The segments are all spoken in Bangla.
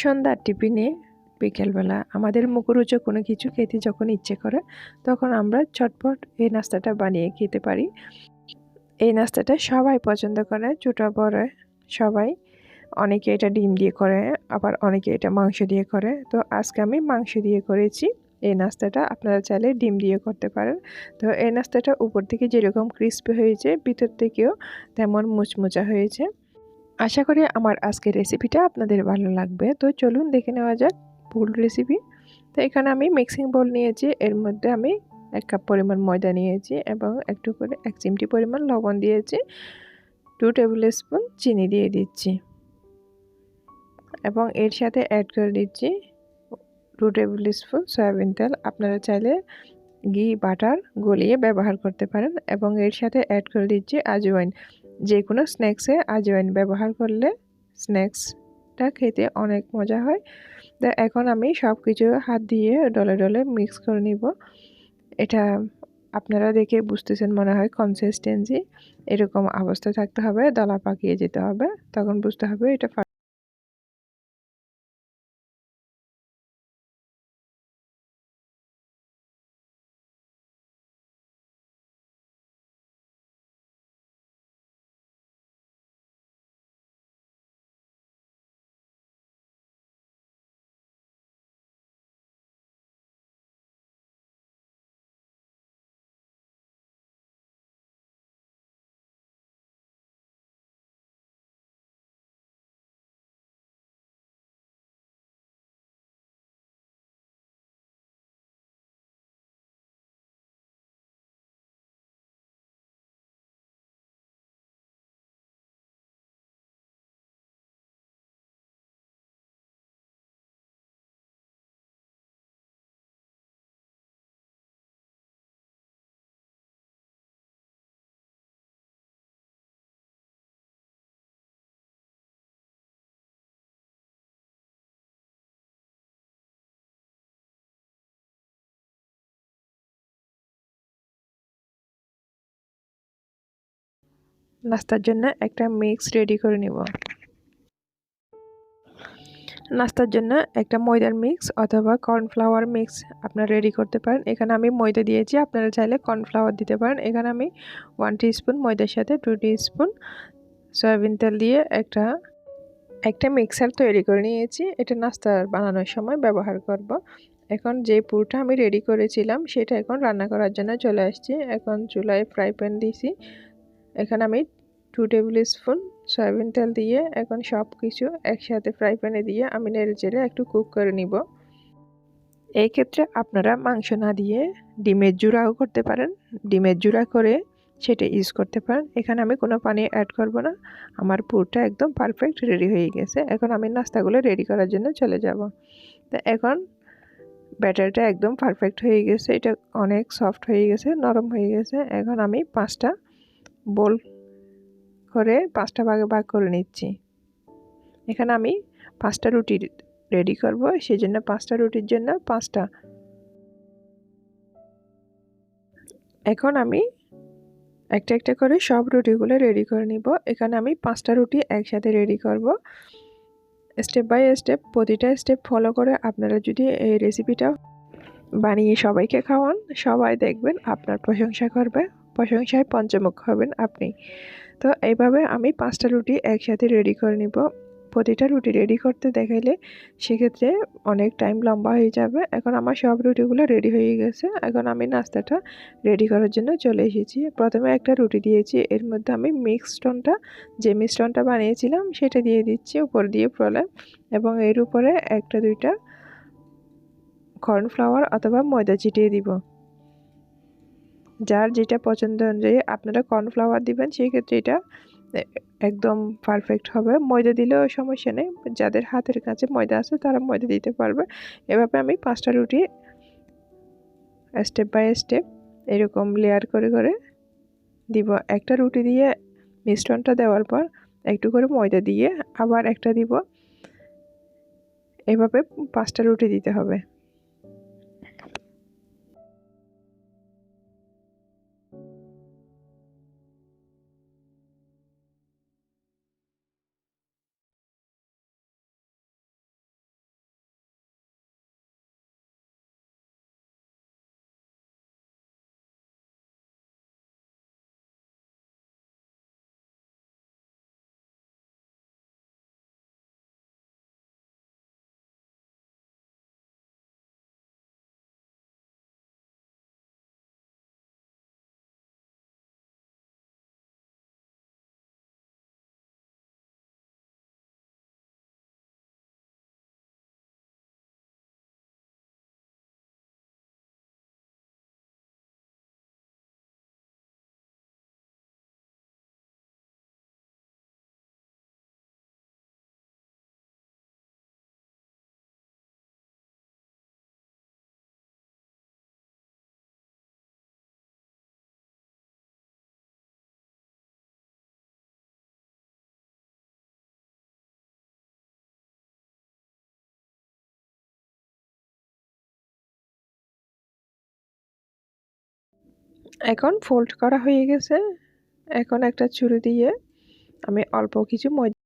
সন্ধ্যার টিফিনে বিকেলবেলা আমাদের মুখরোচক কোনো কিছু খেতে যখন ইচ্ছে করে, তখন আমরা চটপট এই নাস্তাটা বানিয়ে খেতে পারি। এই নাস্তাটা সবাই পছন্দ করে, ছোটো, বড় সবাই। অনেকে এটা ডিম দিয়ে করে, আবার অনেকে এটা মাংস দিয়ে করে। তো আজকে আমি মাংস দিয়ে করেছি। এই নাস্তাটা আপনারা চাইলে ডিম দিয়ে করতে পারেন। তো এই নাস্তাটা উপর থেকে যেরকম ক্রিস্পি হয়েছে, ভিতর থেকেও তেমন মুচমুচা হয়েছে। আশা করি আমার আজকের রেসিপিটা আপনাদের ভালো লাগবে। তো চলুন দেখে নেওয়া যাক ফুল রেসিপি তো এখানে আমি মিক্সিং বোল নিয়েছি। এর মধ্যে আমি এক কাপ পরিমাণ ময়দা নিয়েছি এবং একটু করে এক চিমটি পরিমাণ লবণ দিয়েছি। টু টেবিল স্পুন চিনি দিয়ে দিচ্ছি। এবং এর সাথে অ্যাড করে দিচ্ছি টু টেবিল স্পুন সয়াবিন তেল। আপনারা চাইলে ঘি, বাটার গলিয়ে ব্যবহার করতে পারেন এবং এর সাথে অ্যাড করে দিচ্ছি আজওয়াইন। যে কোনো স্ন্যাক্সে আজওয়াইন ব্যবহার করলে স্ন্যাক্সটা খেতে অনেক মজা হয়। তো এখন আমি সব কিছু হাত দিয়ে ডলে ডলে মিক্স করে নিব। এটা আপনারা দেখে বুঝতেছেন মনে হয় কনসিস্টেন্সি এরকম অবস্থা থাকতে হবে, দলা পাকিয়ে যেতে হবে, তখন বুঝতে হবে এটা নাস্তার জন্য একটা মিক্স রেডি করে নিব। নাস্তার জন্য একটা ময়দার মিক্স অথবা কর্নফ্লাওয়ার মিক্স আপনারা রেডি করতে পারেন। এখানে আমি ময়দা দিয়েছি, আপনারা চাইলে কর্নফ্লাওয়ার দিতে পারেন। এখানে আমি ওয়ান স্পুন ময়দার সাথে টু স্পুন সয়াবিন তেল দিয়ে একটা একটা মিক্সার তৈরি করে নিয়েছি। এটা নাস্তা বানানোর সময় ব্যবহার করব। এখন যে পুরটা আমি রেডি করেছিলাম, সেটা এখন রান্না করার জন্য চলে আসছি। এখন চুলায় ফ্রাই প্যান দিয়েছি। এখানে আমি টু টেবিল স্পুন সয়াবিন তেল দিয়ে এখন সব কিছু একসাথে ফ্রাই প্যানে দিয়ে আমি নেড়ে চেড়ে একটু কুক করে নিব। এই ক্ষেত্রে আপনারা মাংস না দিয়ে ডিমের জুড়াও করতে পারেন। ডিমের জুড়া করে সেটা ইউজ করতে পারেন। এখানে আমি কোনো পানি অ্যাড করব না। আমার পুরটা একদম পারফেক্ট রেডি হয়ে গেছে। এখন আমি নাস্তাগুলো রেডি করার জন্য চলে যাব। তো এখন ব্যাটারটা একদম পারফেক্ট হয়ে গেছে। এটা অনেক সফট হয়ে গেছে, নরম হয়ে গেছে। এখন আমি পাঁচটা বোল করে পাঁচটা ভাগে ভাগ করে নিচ্ছি। এখানে আমি পাঁচটা রুটি রেডি করব সেই জন্য পাঁচটা রুটির জন্য পাঁচটা। এখন আমি একটা একটা করে সব রুটিগুলো রেডি করে নিব। এখানে আমি পাঁচটা রুটি একসাথে রেডি করব। স্টেপ বাই স্টেপ প্রতিটা স্টেপ ফলো করে আপনারা যদি এই রেসিপিটা বানিয়ে সবাইকে খাওয়ান, সবাই দেখবেন আপনার প্রশংসা করবে। প্রশংসায় পঞ্চমুখ হবেন আপনি। তো এইভাবে আমি পাঁচটা রুটি একসাথে রেডি করে নিব। প্রতিটা রুটি রেডি করতে দেখাইলে সেক্ষেত্রে অনেক টাইম লম্বা হয়ে যাবে। এখন আমার সব রুটিগুলো রেডি হয়ে গেছে। এখন আমি নাস্তাটা রেডি করার জন্য চলে এসেছি। প্রথমে একটা রুটি দিয়েছি। এর মধ্যে আমি মিক্সটনটা যে মিশ্রণটা বানিয়েছিলাম সেটা দিয়ে দিচ্ছি উপর দিয়ে প্রলেপ এবং এর উপরে একটা দুইটা কর্নফ্লাওয়ার অথবা ময়দা চিটিয়ে দিব। যার যেটা পছন্দ অনুযায়ী আপনারা কর্নফ্লাওয়ার দিবেন, সেই ক্ষেত্রে এটা একদম পারফেক্ট হবে। ময়দা দিলেও সমস্যা নেই, যাদের হাতের কাছে ময়দা আছে তারা ময়দা দিতে পারবে। এভাবে আমি পাঁচটা রুটি স্টেপ বাই স্টেপ এরকম লেয়ার করে করে দিব। একটা রুটি দিয়ে মিশ্রণটা দেওয়ার পর একটু করে ময়দা দিয়ে আবার একটা দিব। এভাবে পাঁচটা রুটি দিতে হবে। এখন ফোল্ড করা হয়ে গেছে। এখন একটা চুরি দিয়ে আমি অল্প কিছু ময়দা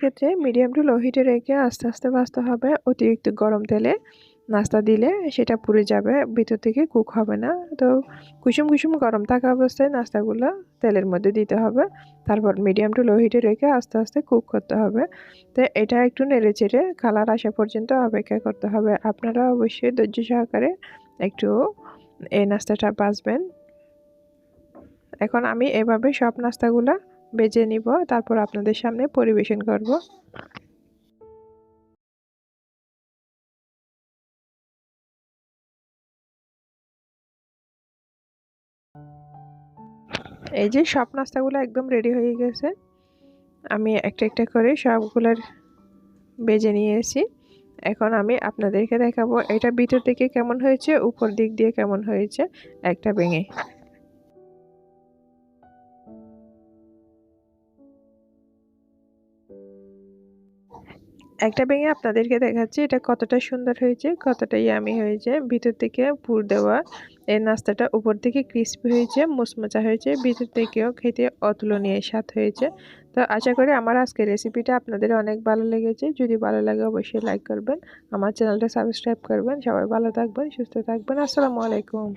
ক্ষেত্রে মিডিয়াম টু লো হিটে রেখে আস্তে আস্তে ভাজতে হবে। অতিরিক্ত গরম তেলে নাস্তা দিলে সেটা পুড়ে যাবে, ভিতর থেকে কুক হবে না। তো কুসুম কুসুম গরম থাকা অবস্থায় নাস্তাগুলো তেলের মধ্যে দিতে হবে। তারপর মিডিয়াম টু লো হিটে রেখে আস্তে আস্তে কুক করতে হবে। তো এটা একটু নেড়ে চেড়ে কালার আসা পর্যন্ত অপেক্ষা করতে হবে। আপনারা অবশ্যই ধৈর্য সহকারে একটু এই নাস্তাটা বাঁচবেন এখন আমি এভাবে সব নাস্তাগুলা বেজে নিব, তারপর আপনাদের সামনে পরিবেশন করব। এই যে সব নাস্তাগুলো একদম রেডি হয়ে গেছে। আমি একটা একটা করে সবগুলোর বেজে নিয়েছি। এখন আমি আপনাদেরকে দেখাবো, এটা ভিতর থেকে কেমন হয়েছে, উপর দিক দিয়ে কেমন হয়েছে, একটা ভেঙে। একটা ভেঙে আপনাদেরকে দেখাচ্ছি এটা কতটা সুন্দর হয়েছে, কতটা ইয়ামি হয়েছে। ভিতর থেকে পুর দেওয়া এই নাস্তাটা উপর থেকে ক্রিস্পি হয়েছে, মুচমুচা হয়েছে। ভিতর থেকেও খেতে অতুলনীয় স্বাদ হয়েছে। তো আশা করি আমার আজকের রেসিপিটা আপনাদের অনেক ভালো লেগেছে। যদি ভালো লাগে অবশ্যই লাইক করবেন, আমার চ্যানেলটা সাবস্ক্রাইব করবেন। সবাই ভালো থাকবেন, সুস্থ থাকবেন। আসসালামু আলাইকুম।